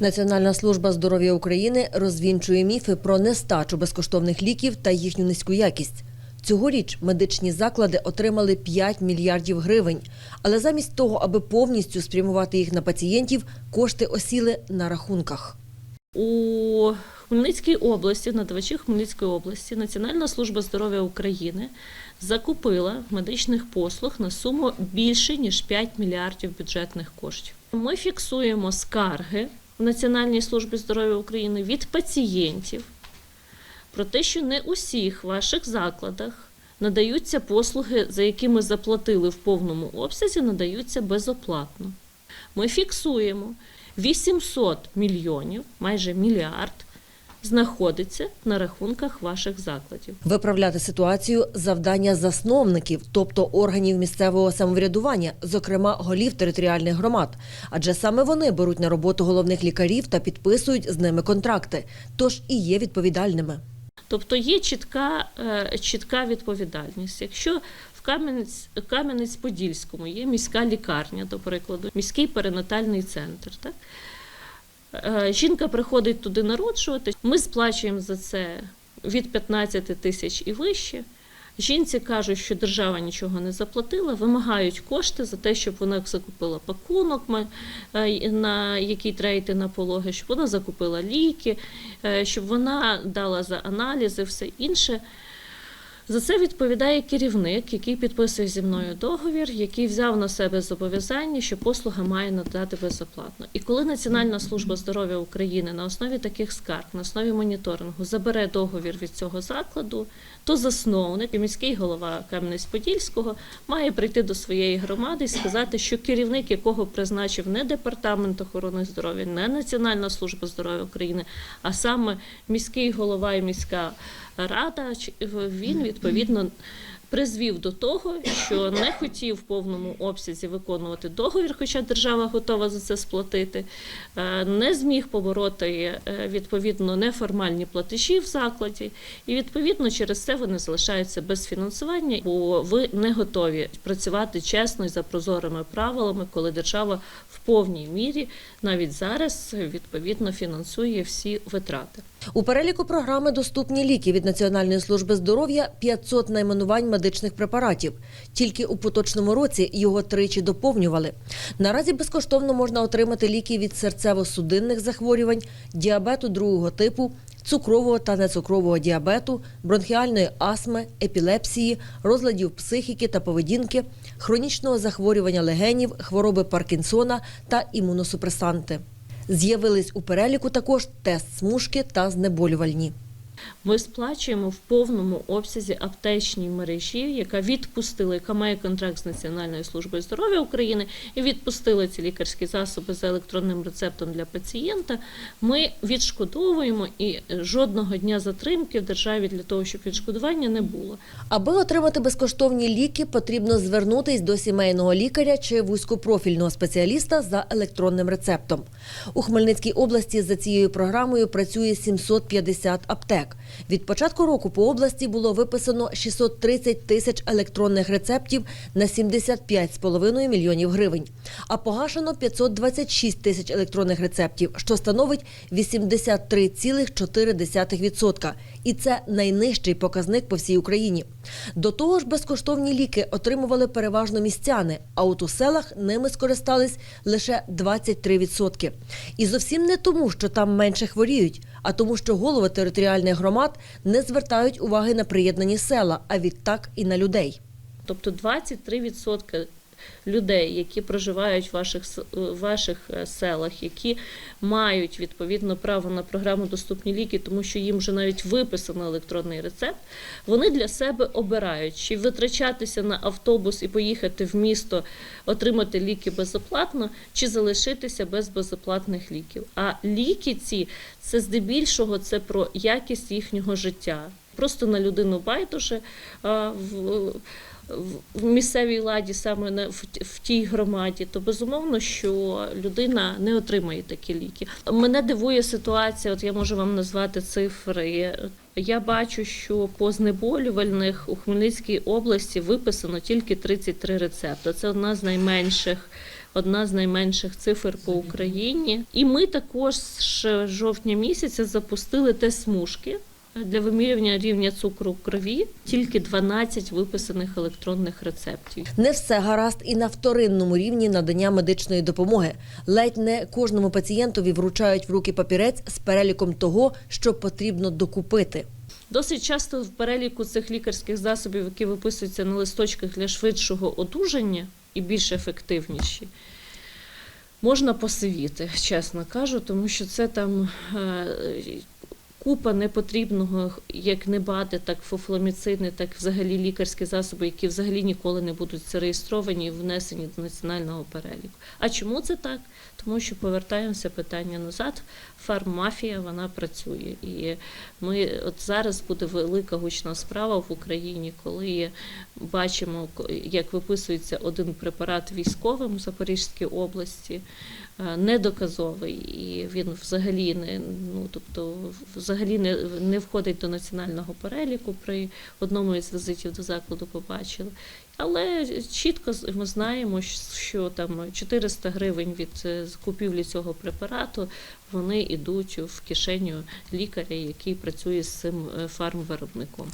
Національна служба здоров'я України розвінчує міфи про нестачу безкоштовних ліків та їхню низьку якість. Цьогоріч медичні заклади отримали 5 мільярдів гривень, але замість того, аби повністю спрямувати їх на пацієнтів, кошти осіли на рахунках. У Хмельницькій області, надавачі Хмельницької області, Національна служба здоров'я України закупила медичних послуг на суму більше ніж 5 мільярдів бюджетних коштів. Ми фіксуємо скарги в Національній службі здоров'я України від пацієнтів про те, що не усіх ваших закладах надаються послуги, за які ми заплатили в повному обсязі, надаються безоплатно. Ми фіксуємо 800 мільйонів, майже мільярд, знаходиться на рахунках ваших закладів. Виправляти ситуацію завдання засновників, тобто органів місцевого самоврядування, зокрема голів територіальних громад, адже саме вони беруть на роботу головних лікарів та підписують з ними контракти, тож і є відповідальними. Тобто є чітка, е, чітка відповідальність. Якщо в Кам'янець, Кам'янець-Подільському є міська лікарня, до прикладу, міський перинатальний центр, так? Е, Жінка приходить туди народжувати, ми сплачуємо за це від 15 тисяч і вище. Жінці кажуть, що держава нічого не заплатила, вимагають кошти за те, щоб вона закупила пакунок, е, на який треба йти на пологи, щоб вона закупила ліки, е, щоб вона дала за аналізи, все інше. За це відповідає керівник, який підписує зі мною договір, який взяв на себе зобов'язання, що послуга має надати безоплатно. І коли Національна служба здоров'я України на основі таких скарг, на основі моніторингу забере договір від цього закладу, то засновник і міський голова Кам'янець-Подільського має прийти до своєї громади і сказати, що керівник, якого призначив не департамент охорони здоров'я, не Національна служба здоров'я України, а саме міський голова і міська рада, він відповідно призвів до того, що не хотів в повному обсязі виконувати договір, хоча держава готова за це сплатити, е, не зміг побороти е, відповідно неформальні платежі в закладі, і відповідно через це вони залишаються без фінансування, бо ви не готові працювати чесно і за прозорими правилами, коли держава в повній мірі навіть зараз відповідно фінансує всі витрати. У переліку програми доступні ліки від Національної служби здоров'я 500 найменувань медичних препаратів. Тільки у поточному році його тричі доповнювали. Наразі безкоштовно можна отримати ліки від серцево-судинних захворювань, діабету другого типу, цукрового та нецукрового діабету, бронхіальної астми, епілепсії, розладів психіки та поведінки, хронічного захворювання легенів, хвороби Паркінсона та імуносупресанти. З'явились у переліку також тест-смужки та знеболювальні. Ми сплачуємо в повному обсязі аптечній мережі, яка відпустила, яка має контракт з Національною службою здоров'я України і відпустила ці лікарські засоби за електронним рецептом для пацієнта. Ми відшкодовуємо і жодного дня затримки в державі для того, щоб відшкодування не було. Аби отримати безкоштовні ліки, потрібно звернутись до сімейного лікаря чи вузькопрофільного спеціаліста за електронним рецептом. У Хмельницькій області за цією програмою працює 750 аптек. Від початку року по області було виписано 630 тисяч електронних рецептів на 75,5 мільйонів гривень, а погашено 526 тисяч електронних рецептів, що становить 83,4%. І це найнижчий показник по всій Україні. До того ж, безкоштовні ліки отримували переважно містяни, а от у селах ними скористались лише 23%. І зовсім не тому, що там менше хворіють, а тому, що голови територіальних громад не звертають уваги на приєднані села, а відтак і на людей. Тобто 23% людей, які проживають в ваших, в ваших е, селах, які мають відповідно право на програму Доступні ліки, тому що їм вже навіть виписано електронний рецепт, вони для себе обирають, чи витрачатися на автобус і поїхати в місто, отримати ліки безоплатно, чи залишитися без безоплатних ліків. А ліки ці це здебільшого це про якість їхнього життя. Просто на людину байдуже а, в, місцевій ладі, саме в тій громаді, то безумовно, що людина не отримає такі ліки. Мене дивує ситуація. От я можу вам назвати цифри. Я бачу, що по знеболювальних у Хмельницькій області виписано тільки 33 рецепти. Це одна з найменших одна з найменших цифр по Україні. І ми також з жовтня місяця запустили тест смужки для вимірювання рівня цукру в крові. Тільки 12 виписаних електронних рецептів. Не все гаразд і на вторинному рівні надання медичної допомоги. Ледь не кожному пацієнтові вручають в руки папірець з переліком того, що потрібно докупити. Досить часто в переліку цих лікарських засобів, які виписуються на листочках для швидшого одужання і більш ефективніші, можна посивіти, чесно кажу, тому що це там е, купа непотрібного, як небати, так фофломіцини, так взагалі лікарські засоби, які взагалі ніколи не будуть зареєстровані і внесені до національного переліку. А чому це так? Тому що повертаємося питання назад. Фармафія вона працює. І ми от зараз буде велика гучна справа в Україні, коли бачимо, як виписується один препарат військовим в Запорізькій області, недоказовий, і він взагалі не ну тобто взагалі не, не входить до національного переліку. При одному із візитів до закладу побачили. Але чітко ми знаємо, що там 400 гривень від е, закупівлі цього препарату вони йдуть в кишеню лікаря, який працює з цим е, фармвиробником.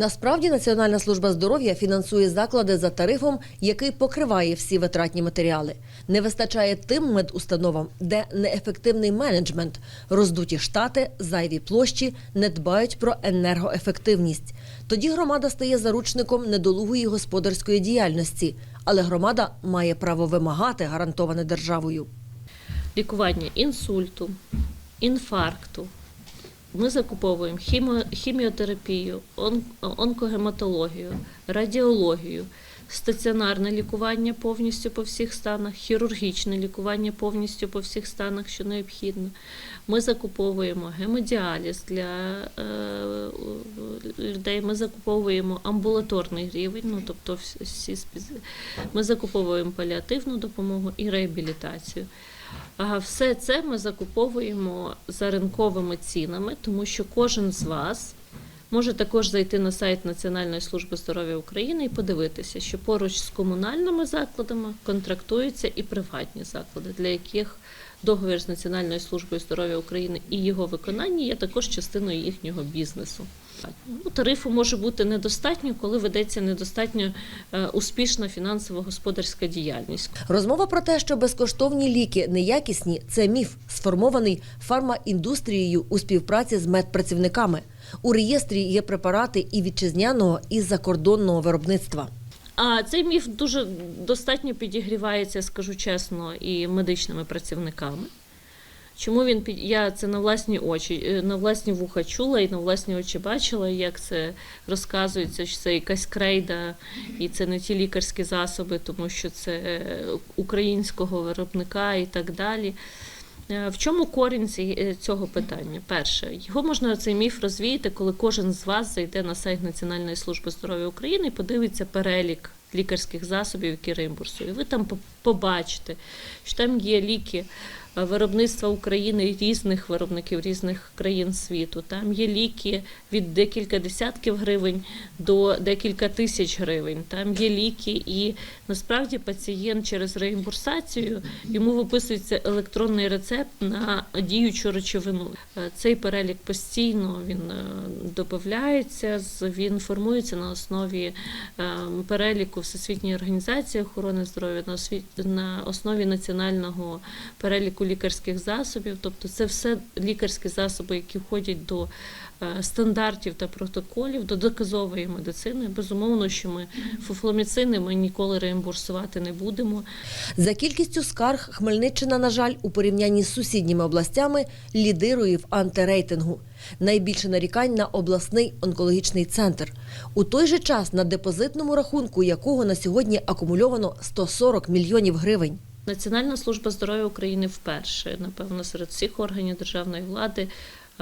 Насправді Національна служба здоров'я фінансує заклади за тарифом, який покриває всі витратні матеріали. Не вистачає тим медустановам, де неефективний менеджмент, роздуті штати, зайві площі, не дбають про енергоефективність. Тоді громада стає заручником недолугої господарської діяльності, але громада має право вимагати гарантоване державою. лікування інсульту, інфаркту. Ми закуповуємо хіміотерапію, он, онкогематологію, радіологію, стаціонарне лікування повністю по всіх станах, хірургічне лікування повністю по всіх станах, що необхідно. Ми закуповуємо гемодіаліз для е, людей. Ми закуповуємо амбулаторний рівень, ну тобто всі ми закуповуємо паліативну допомогу і реабілітацію. Все це ми закуповуємо за ринковими цінами, тому що кожен з вас може також зайти на сайт Національної служби здоров'я України і подивитися, що поруч з комунальними закладами контрактуються і приватні заклади, для яких договір з Національною службою здоров'я України і його виконання є також частиною їхнього бізнесу. Ну, тарифу може бути недостатньо, коли ведеться недостатньо е, успішна фінансово-господарська діяльність. Розмова про те, що безкоштовні ліки неякісні, це міф, сформований фармаіндустрією у співпраці з медпрацівниками. У реєстрі є препарати і вітчизняного, і закордонного виробництва. А цей міф дуже достатньо підігрівається, скажу чесно, і медичними працівниками. Чому він під я це на власні очі, е, на власні вуха чула і на власні очі бачила, як це розказується, що це якась крейда, і це не ті лікарські засоби, тому що це е, українського виробника і так далі. Е, В чому корінь цього питання? Перше, його можна цей міф розвіяти, коли кожен з вас зайде на сайт Національної служби здоров'я України і подивиться перелік лікарських засобів, які реімбурсує. Ви там побачите, що там є ліки виробництва України різних виробників різних країн світу. Там є ліки від декілька десятків гривень до декілька тисяч гривень. Там є ліки, і насправді пацієнт через реімбурсацію йому виписується електронний рецепт на діючу речовину. Е, Цей перелік постійно він е, додається, він формується на основі е, переліку Всесвітньої організації охорони здоров'я, на основі національного переліку лікарських засобів. Тобто це все лікарські засоби, які входять до е, стандартів та протоколів, до доказової медицини. Безумовно, що ми фуфломіцини ми ніколи реімбурсувати не будемо. За кількістю скарг Хмельниччина, на жаль, у порівнянні з сусідніми областями лідирує в антирейтингу. Найбільше нарікань на обласний онкологічний центр. У той же час на депозитному рахунку якого на сьогодні акумульовано 140 мільйонів гривень. Національна служба здоров'я України вперше, напевно, серед всіх органів державної влади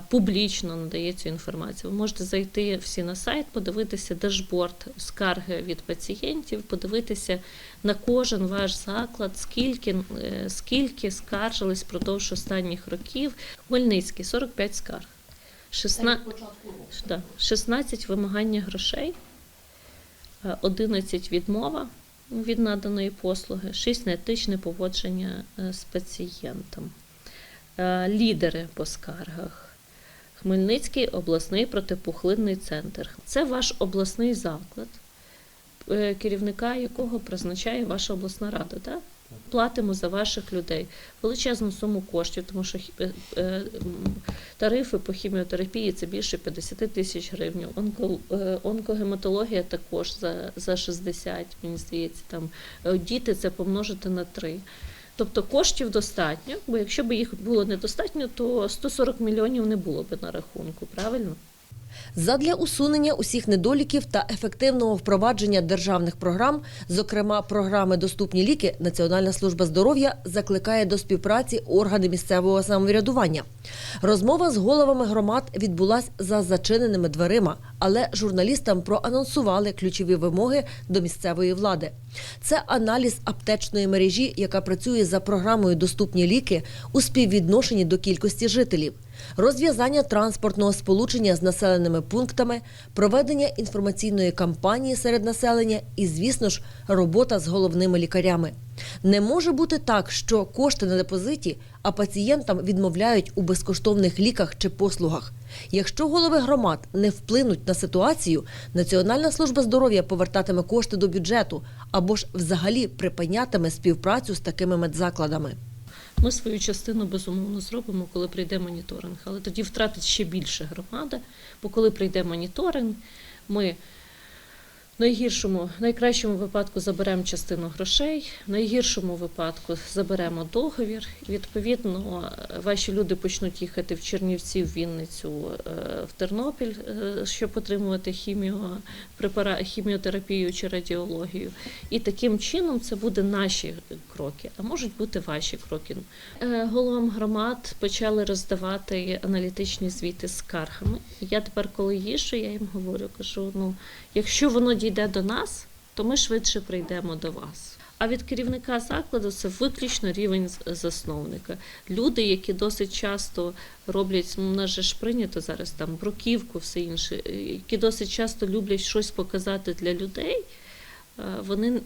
публічно надає цю інформацію. Ви можете зайти всі на сайт, подивитися дашборд скарги від пацієнтів, подивитися на кожен ваш заклад, скільки, е, скільки скаржились впродовж останніх років. Хмельницький 45 скарг. 16, 16 вимагання грошей, е, 11 відмова від наданої послуги, 6 неетичне поводження е, з пацієнтом, Е, лідери по скаргах. Хмельницький обласний протипухлинний центр. Це ваш обласний заклад, керівника якого призначає ваша обласна рада. Так? Платимо за ваших людей величезну суму коштів, тому що е, е, тарифи по хіміотерапії це більше 50 тисяч гривень. Онко, е, онкогематологія також за, за 60, мені здається, там Е, діти це помножити на 3. Тобто коштів достатньо, бо якщо б їх було недостатньо, то 140 мільйонів не було б на рахунку, правильно? Задля усунення усіх недоліків та ефективного впровадження державних програм, зокрема програми Доступні ліки, Національна служба здоров'я закликає до співпраці органи місцевого самоврядування. Розмова з головами громад відбулась за зачиненими дверима, але журналістам проанонсували ключові вимоги до місцевої влади. Це аналіз аптечної мережі, яка працює за програмою Доступні ліки у співвідношенні до кількості жителів розв'язання транспортного сполучення з населеними пунктами, проведення інформаційної кампанії серед населення і, звісно ж, робота з головними лікарями. Не може бути так, що кошти на депозиті, а пацієнтам відмовляють у безкоштовних ліках чи послугах. Якщо голови громад не вплинуть на ситуацію, Національна служба здоров'я повертатиме кошти до бюджету або ж взагалі припинятиме співпрацю з такими медзакладами. Ми свою частину безумовно зробимо, коли прийде моніторинг, але тоді втратить ще більше громада, бо коли прийде моніторинг, ми найгіршому, найкращому випадку заберемо частину грошей, в найгіршому випадку заберемо договір. Відповідно ваші люди почнуть їхати в Чернівці, в Вінницю, е, в Тернопіль, е, щоб отримувати хіміо, хіміотерапію чи радіологію. І таким чином це буде наші кроки, а можуть бути ваші кроки. Е, Головам громад почали роздавати аналітичні звіти з скаргами. Я тепер, коли їжджу, я їм говорю, кажу: ну, якщо воно дійде до нас, то ми швидше прийдемо до вас. А від керівника закладу це виключно рівень засновника. Люди, які досить часто роблять, ну, у нас же ж прийнято зараз там бруківку, все інше, е, які досить часто люблять щось показати для людей, е, вони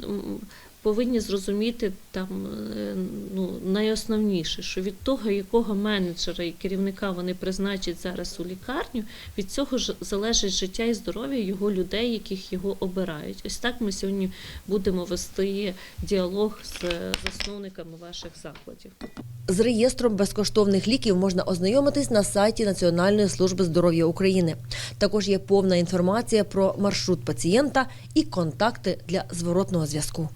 повинні зрозуміти там е, ну, найосновніше, що від того, якого менеджера і керівника вони призначать зараз у лікарню, від цього ж залежить життя і здоров'я його людей, яких його обирають. Ось так ми сьогодні будемо вести діалог з е, засновниками ваших закладів. З реєстром безкоштовних ліків можна ознайомитись на сайті Національної служби здоров'я України. Також є повна інформація про маршрут пацієнта і контакти для зворотного зв'язку.